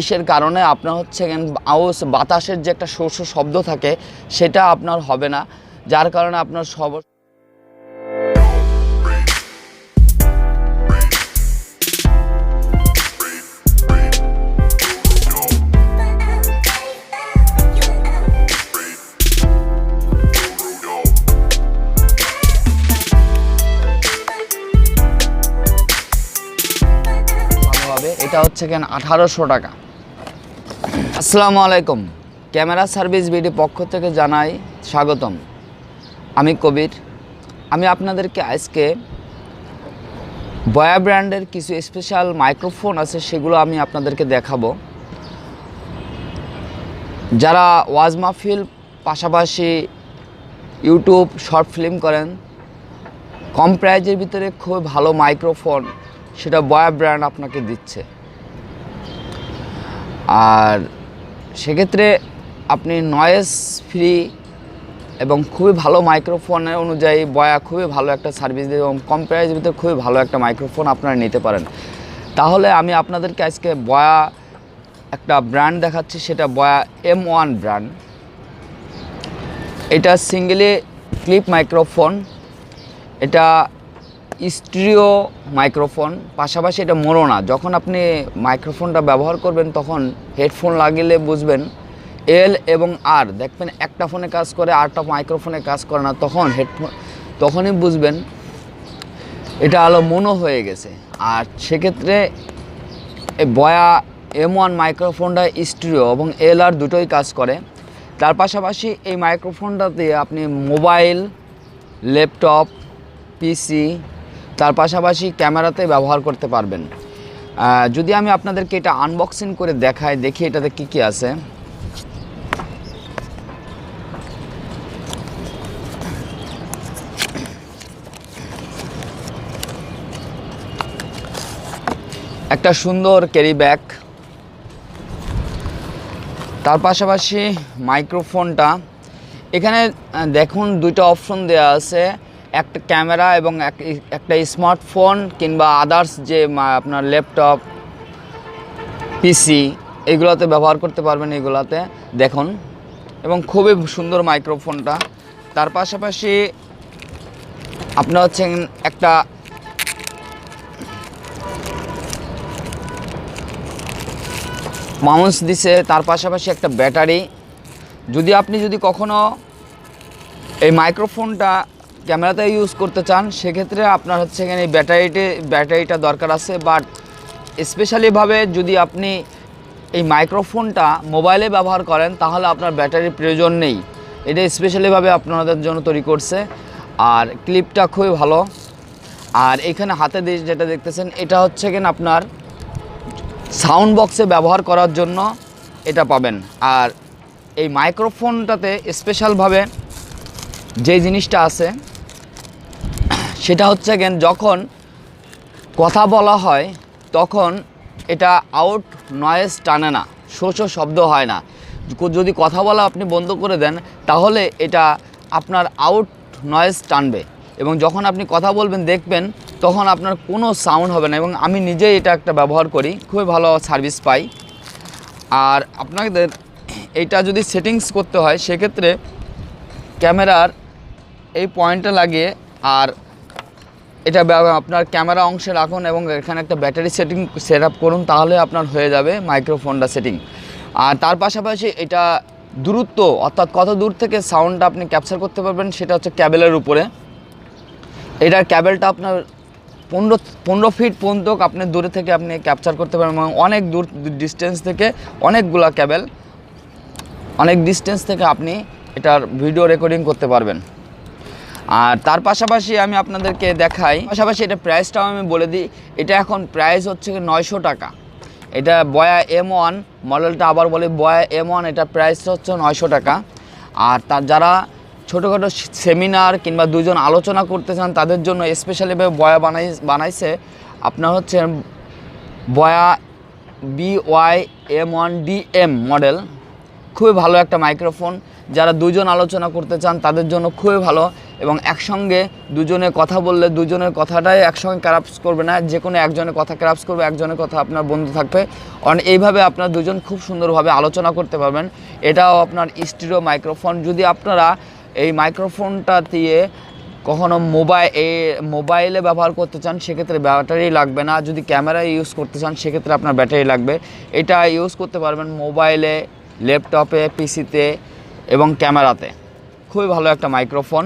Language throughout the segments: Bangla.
ইসের কারণে আপনার হচ্ছে আউস বাতাসের যে একটা শস্য শব্দ থাকে, সেটা আপনার হবে না। যার কারণে আপনার সব এটা হচ্ছে কেন আঠারোশো টাকা। আসসালামু আলাইকুম। ক্যামেরা সার্ভিস বিডি পক্ষ থেকে জানাই স্বাগতম। আমি কবির। আমি আপনাদেরকে আজকে বয়া ব্র্যান্ডের কিছু স্পেশাল মাইক্রোফোন আছে, সেগুলো আমি আপনাদেরকে দেখাবো। যারা ওয়াজ মাহফিল পাশাপাশি ইউটিউব শর্ট ফিল্ম করেন, কম প্রাইজের ভিতরে খুব ভালো মাইক্রোফোন সেটা বয়া ব্র্যান্ড আপনাকে দিচ্ছে। আর সেক্ষেত্রে আপনি নয়েজ ফ্রি এবং খুবই ভালো মাইক্রোফোনের অনুযায়ী বয়া খুবই ভালো একটা সার্ভিস দেবে এবং কম প্রাইজের ভিতরে খুবই ভালো একটা মাইক্রোফোন আপনারা নিতে পারেন। তাহলে আমি আপনাদেরকে আজকে বয়া একটা ব্র্যান্ড দেখাচ্ছি, সেটা বয়া এম ওয়ান ব্র্যান্ড এটা সিঙ্গেলি ক্লিপ মাইক্রোফোন এটা স্টিরিও মাইক্রোফোন, পাশাপাশি এটা মোড়ো না যখন আপনি মাইক্রোফোনটা ব্যবহার করবেন, তখন হেডফোন লাগিয়ে বুঝবেন, এল এবং আর, দেখবেন একটা ফোনে কাজ করে, আরটা মাইক্রোফোনে কাজ করে না, তখন হেডফোন, তখনই বুঝবেন এটা আলো মনো হয়ে গেছে। আর সেক্ষেত্রে বয়া এম ওয়ান মাইক্রোফোনটা স্টিরিও এবং এল আর দুটোই কাজ করে। তার পাশাপাশি এই মাইক্রোফোনটাতে আপনি মোবাইল, ল্যাপটপ, পিসি তার পাশাপাশি ক্যামেরাতে ব্যবহার করতে পারবেন। যদি আমি আপনাদেরকে এটা আনবক্সিং করে দেখাই, দেখি এটাতে কি কি আছে। একটা সুন্দর ক্যারি ব্যাগ তার পাশাপাশি মাইক্রোফোনটা এখানে দেখুন দুইটা অপশন দেওয়া আছে। একটা ক্যামেরা এবং এক- একটা স্মার্টফোন কিংবা আদার্স যে আপনার ল্যাপটপ পিসি এগুলোতে ব্যবহার করতে পারবেন এগুলাতে। দেখুন। এবং খুবই সুন্দর মাইক্রোফোনটা তার পাশাপাশি আপনার হচ্ছেন একটা মাউস দিছে, তার পাশাপাশি একটা ব্যাটারি। যদি আপনি যদি কখনো এই মাইক্রোফোনটা ক্যামেরাতে ইউজ করতে চান, সেক্ষেত্রে আপনার হচ্ছে এখানে ব্যাটারিটি ব্যাটারিটা দরকার আছে। বাট স্পেশালিভাবে যদি আপনি এই মাইক্রোফোনটা মোবাইলে ব্যবহার করেন, তাহলে আপনার ব্যাটারির প্রয়োজন নেই। এটা স্পেশালিভাবে আপনাদের জন্য তৈরি করছে। আর ক্লিপটা খুবই ভালো। আর এখানে হাতে দিয়ে যেটা দেখতেছেন, এটা হচ্ছে কিনা আপনার সাউন্ড বক্সে ব্যবহার করার জন্য এটা পাবেন। আর এই মাইক্রোফোনটাতে স্পেশালভাবে যে জিনিসটা আছে সেটা হচ্ছে গেন যখন কথা বলা হয়, তখন এটা আউট নয়েজ টানে না, শোষ শব্দ হয় না। যদি কথা বলা আপনি বন্ধ করে দেন, তাহলে এটা আপনার আউট নয়েজ টানবে। এবং যখন আপনি কথা বলবেন, দেখবেন তখন আপনার কোনো সাউন্ড হবে না। এবং আমি নিজেই এটা একটা ব্যবহার করি, খুবই ভালো সার্ভিস পাই। আর আপনাদের এটা যদি সেটিংস করতে হয়, সেক্ষেত্রে ক্যামেরার এই পয়েন্টটা লাগিয়ে আর এটা আপনার ক্যামেরা অংশে রাখুন এবং এখানে একটা ব্যাটারি সেটিং সেট করুন, তাহলে আপনার হয়ে যাবে মাইক্রোফোনটা সেটিং। আর তার পাশাপাশি এটা দূরত্ব, অর্থাৎ কত দূর থেকে সাউন্ডটা আপনি ক্যাপচার করতে পারবেন সেটা হচ্ছে ক্যাবেলের উপরে। এটার ক্যাবেলটা আপনার পনেরো পনেরো ফিট পর্যন্ত আপনি দূরে থেকে আপনি ক্যাপচার করতে পারবেন এবং অনেক দূর ডিস্টেন্স থেকে অনেকগুলা ক্যাবেল, অনেক ডিস্টেন্স থেকে আপনি এটার ভিডিও রেকর্ডিং করতে পারবেন। আর তার পাশাপাশি আমি আপনাদেরকে দেখাই, পাশাপাশি এটা প্রাইসটাও আমি বলে দিই, এটা এখন প্রাইস হচ্ছে নয়শো টাকা। এটা বয়া এম ওয়ান মডেলটা আবার বলি বয়া এম ওয়ান এটা প্রাইস হচ্ছে নয়শো টাকা। আর তার যারা ছোটোখাটো সেমিনার কিংবা দুজন আলোচনা করতে চান, তাদের জন্য স্পেশালিভাবে বয়া বানাই বানাইছে আপনার হচ্ছে Boya B Y M one D M model খুবই ভালো একটা মাইক্রোফোন যারা দুজন আলোচনা করতে চান, তাদের জন্য খুবই ভালো। এবং একসঙ্গে দুজনে কথা বললে দুজনের কথাটাই একসঙ্গে ক্রাপস করবে না। যে কোনো একজনের কথা ক্রাপস করবে, একজনের কথা আপনার বন্ধু থাকবে। কারণ এইভাবে আপনার দুজন খুব সুন্দরভাবে আলোচনা করতে পারবেন। এটাও আপনার স্টিরিও মাইক্রোফোন যদি আপনারা এই মাইক্রোফোনটা দিয়ে কখনো মোবাইল মোবাইলে ব্যবহার করতে চান, সেক্ষেত্রে ব্যাটারি লাগবে না। যদি ক্যামেরা ইউজ করতে চান, সেক্ষেত্রে আপনার ব্যাটারি লাগবে। এটা ইউজ করতে পারবেন মোবাইলে ল্যাপটপে পিসিতে এবং ক্যামেরাতে। খুবই ভালো একটা মাইক্রোফোন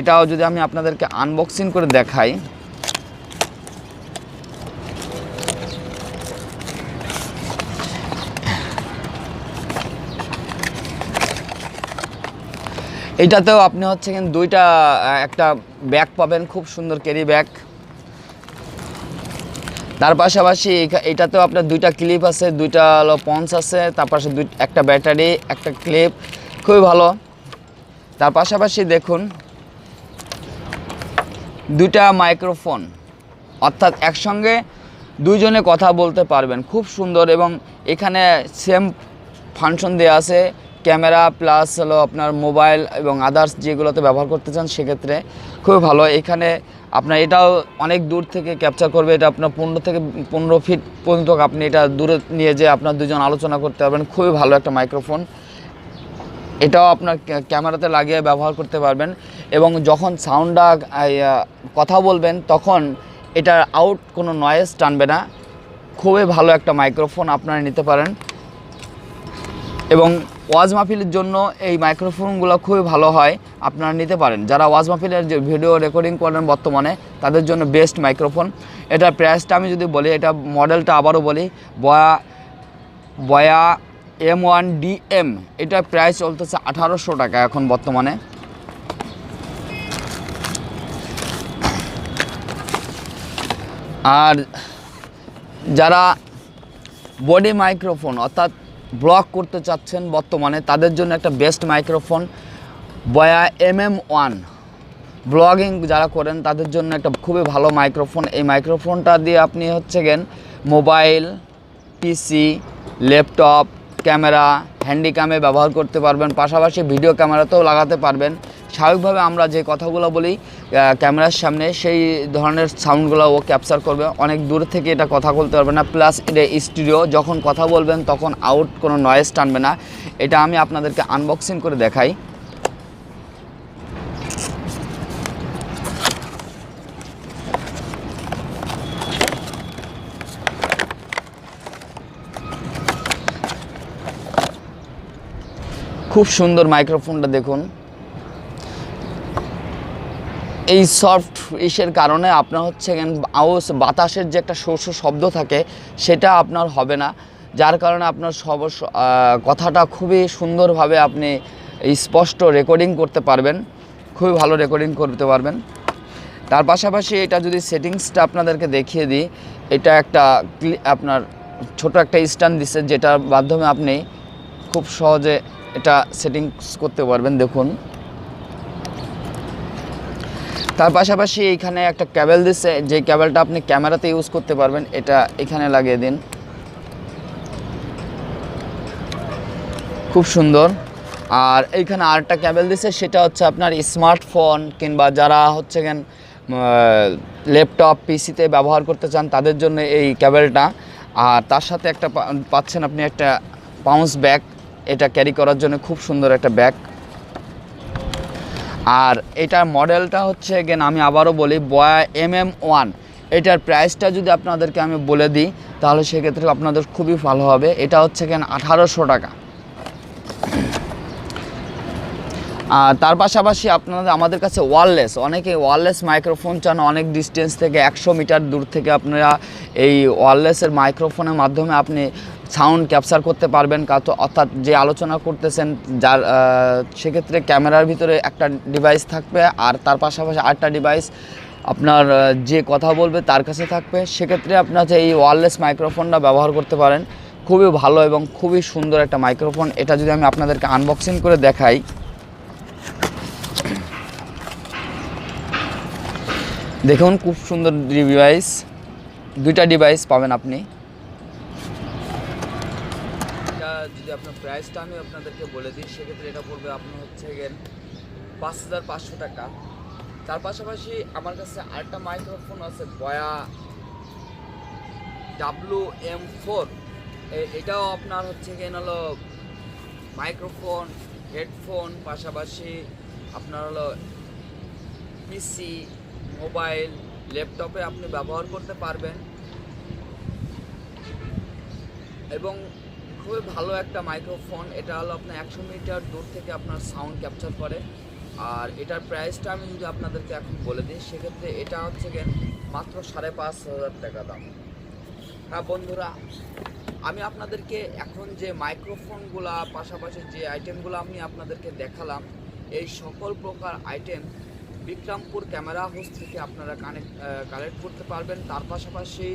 এটাও যদি আমি আপনাদেরকে আনবক্সিং করে দেখাই। এটাতেও আপনি হচ্ছে কিন্তু দুইটা একটা ব্যাগ পাবেন, খুব সুন্দর ক্যারি ব্যাগ তার পাশাপাশি এটাতেও আপনার দুইটা ক্লিপ আছে, দুইটা হলো পন্স আছে, তার পাশে একটা ব্যাটারি একটা ক্লিপ খুবই ভালো। তার পাশাপাশি দেখুন দুইটা মাইক্রোফোন। অর্থাৎ একসঙ্গে দুইজনে কথা বলতে পারবেন। খুব সুন্দর এবং এখানে সেম ফাংশন দেওয়া আছে। ক্যামেরা প্লাস হলো আপনার মোবাইল এবং আদার্স যেগুলোতে ব্যবহার করতে চান সেক্ষেত্রে খুবই ভালো। এখানে আপনার এটাও অনেক দূর থেকে ক্যাপচার করবে। এটা আপনার পনেরো থেকে পনেরো ফিট পর্যন্ত আপনি এটা দূরে নিয়ে যেয়ে আপনার দুজন আলোচনা করতে পারবেন। খুবই ভালো একটা মাইক্রোফোন। এটাও আপনার ক্যামেরাতে লাগিয়ে ব্যবহার করতে পারবেন। এবং যখন সাউন্ডটা কথা বলবেন, তখন এটার আউট কোনো নয়েজ টানবে না। খুবই ভালো একটা মাইক্রোফোন আপনারা নিতে পারেন। এবং ওয়াজ মাহফিলের জন্য এই মাইক্রোফোনগুলো খুবই ভালো হয়, আপনারা নিতে পারেন। যারা ওয়াজ মাহফিলের যে ভিডিও রেকর্ডিং করেন বর্তমানে, তাদের জন্য বেস্ট মাইক্রোফোন এটার প্রাইসটা আমি যদি বলি, এটা মডেলটা আবারও বলি, Boya Boya M one D M এটার প্রাইস চলতেছে আঠারোশো টাকা এখন বর্তমানে। আর যারা বডি মাইক্রোফোন অর্থাৎ ব্লগ করতে চাচ্ছেন বর্তমানে, তাদের জন্য একটা best microphone Boya M M one blogging যারা করেন, তাদের জন্য একটা খুবই ভালো মাইক্রোফোন এই মাইক্রোফোনটা দিয়ে আপনি হচ্ছে গেন মোবাইল পিসি ল্যাপটপ ক্যামেরা হ্যান্ডিক্যামে ব্যবহার করতে পারবেন। পাশাপাশি ভিডিও ক্যামেরাতেও লাগাতে পারবেন। স্বাভাবিকভাবে আমরা যে কথাগুলো বলি ক্যামেরার সামনে, সেই ধরনের সাউন্ডগুলো ও ক্যাপচার করবে। অনেক দূর থেকে এটা কথা বলতে পারবে না। প্লাস এটা স্টুডিও যখন কথা বলবেন, তখন আউট কোনো নয়েজ টানবে না। এটা আমি আপনাদেরকে আনবক্সিং করে দেখাই। খুব সুন্দর মাইক্রোফোনটা দেখুন। এই সফট ইসের কারণে আপনার হচ্ছে আওয়াজ বাতাসের যে একটা শোষ শব্দ থাকে, সেটা আপনার হবে না। যার কারণে আপনার সব কথাটা খুবই সুন্দরভাবে আপনি স্পষ্ট রেকর্ডিং করতে পারবেন। খুবই ভালো রেকর্ডিং করতে পারবেন। তার পাশাপাশি এটা যদি সেটিংসটা আপনাদেরকে দেখিয়ে দিই, এটা একটা আপনার ছোট একটা স্ট্যান্ড দিচ্ছে যেটার মাধ্যমে আপনি খুব সহজে এটা সেটিংস করতে পারবেন। দেখুন। তার পাশাপাশি এইখানে একটা ক্যাবেল দিচ্ছে যে ক্যাবেলটা আপনি ক্যামেরাতে ইউজ করতে পারবেন, এটা এখানে লাগিয়ে দিন। খুব সুন্দর। আর এইখানে আরেকটা ক্যাবেল দিচ্ছে সেটা হচ্ছে আপনার স্মার্টফোন কিংবা যারা হচ্ছে গেন ল্যাপটপ পিসিতে ব্যবহার করতে চান, তাদের জন্য এই ক্যাবেলটা আর তার সাথে একটা পাচ্ছেন আপনি একটা পাউন্স ব্যাগ এটা ক্যারি করার জন্য খুব সুন্দর একটা ব্যাগ আর এটার মডেলটা হচ্ছে গেন আমি আবারও বলি বয়া এম এম ওয়ান এটার প্রাইসটা যদি আপনাদেরকে আমি বলে দিই, তাহলে সেক্ষেত্রে আপনাদের খুবই ভালো হবে। এটা হচ্ছে গেন আঠারোশো টাকা। আর তার পাশাপাশি আপনাদের, আমাদের কাছে ওয়ারলেস অনেকে ওয়ারলেস মাইক্রোফোন চান, অনেক ডিস্টেন্স থেকে, একশো মিটার দূর থেকে আপনারা এই ওয়ারলেসের মাইক্রোফোনের মাধ্যমে আপনি সাউন্ড ক্যাপচার করতে পারবেন অর্থাৎ যে আলোচনা করতেছেন, যার সেক্ষেত্রে ক্যামেরার ভিতরে একটা ডিভাইস থাকবে আর তার পাশাপাশি আরেকটা ডিভাইস আপনার যে কথা বলবে তার কাছে থাকবে। সেক্ষেত্রে আপনার যে এই ওয়ারলেস মাইক্রোফোনটা ব্যবহার করতে পারেন, খুবই ভালো এবং খুবই সুন্দর একটা মাইক্রোফোন এটা যদি আমি আপনাদেরকে আনবক্সিং করে দেখাই। দেখুন, খুব সুন্দর ডিভাইস দুইটা ডিভাইস পাবেন আপনি এটা যদি আপনার প্রাইসটা আমি আপনাদেরকে বলে দিই, সেক্ষেত্রে এটা পড়বে আপনার হচ্ছে গেন পাঁচ হাজার পাঁচশো টাকা। তার পাশাপাশি আমার কাছে আরেকটা মাইক্রোফোন আছে বয়া ডাব্লু এম ফোর এটাও আপনার হচ্ছে গিয়ে হলো মাইক্রোফোন হেডফোন পাশাপাশি আপনার হলো পিসি মোবাইল ল্যাপটপে আপনি ব্যবহার করতে পারবেন। এবং খুবই ভালো একটা মাইক্রোফোন এটা হলো আপনার একশো মিটার দূর থেকে আপনার সাউন্ড ক্যাপচার করে। আর এটার প্রাইসটা আমি যদি আপনাদেরকে এখন বলে দিই, সেক্ষেত্রে এটা হচ্ছে গিয়ে মাত্র সাড়ে পাঁচ হাজার টাকা দাম। হ্যাঁ বন্ধুরা, আমি আপনাদেরকে এখন যে মাইক্রোফোনগুলা পাশাপাশি যে আইটেমগুলো আমি আপনাদেরকে দেখালাম, এই সকল প্রকার আইটেম বিক্রমপুর ক্যামেরা হাউস থেকে আপনারা কানেক্ট কালেক্ট করতে পারবেন। তার পাশাপাশি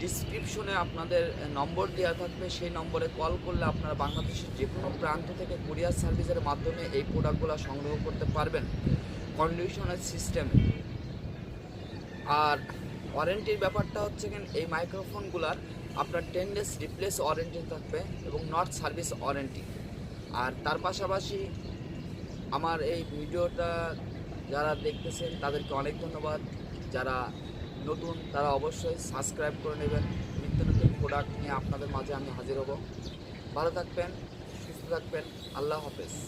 ডিসক্রিপশনে আপনাদের নম্বর দেওয়া থাকবে। সেই নম্বরে কল করলে আপনারা বাংলাদেশের যে কোনো প্রান্ত থেকে কুরিয়ার সার্ভিসের মাধ্যমে এই প্রোডাক্টগুলো সংগ্রহ করতে পারবেন। কন্ডিশনের সিস্টেমে আর ওয়ারেন্টির ব্যাপারটা হচ্ছে কেন এই মাইক্রোফোনগুলার আপনার টেন ডেজ রিপ্লেস ওয়ারেন্টি থাকবে এবং নট সার্ভিস ওয়ারেন্টি আর তার পাশাপাশি আমার এই ভিডিওটা যারা দেখতেছেন, তাদেরকে অনেক ধন্যবাদ। যারা নতুন, তারা অবশ্যই সাবস্ক্রাইব করে নেবেন। নিত্য নতুন প্রোডাক্ট নিয়ে আপনাদের মাঝে আমি হাজির হব। ভালো থাকবেন, সুস্থ থাকবেন। আল্লাহ হাফেজ।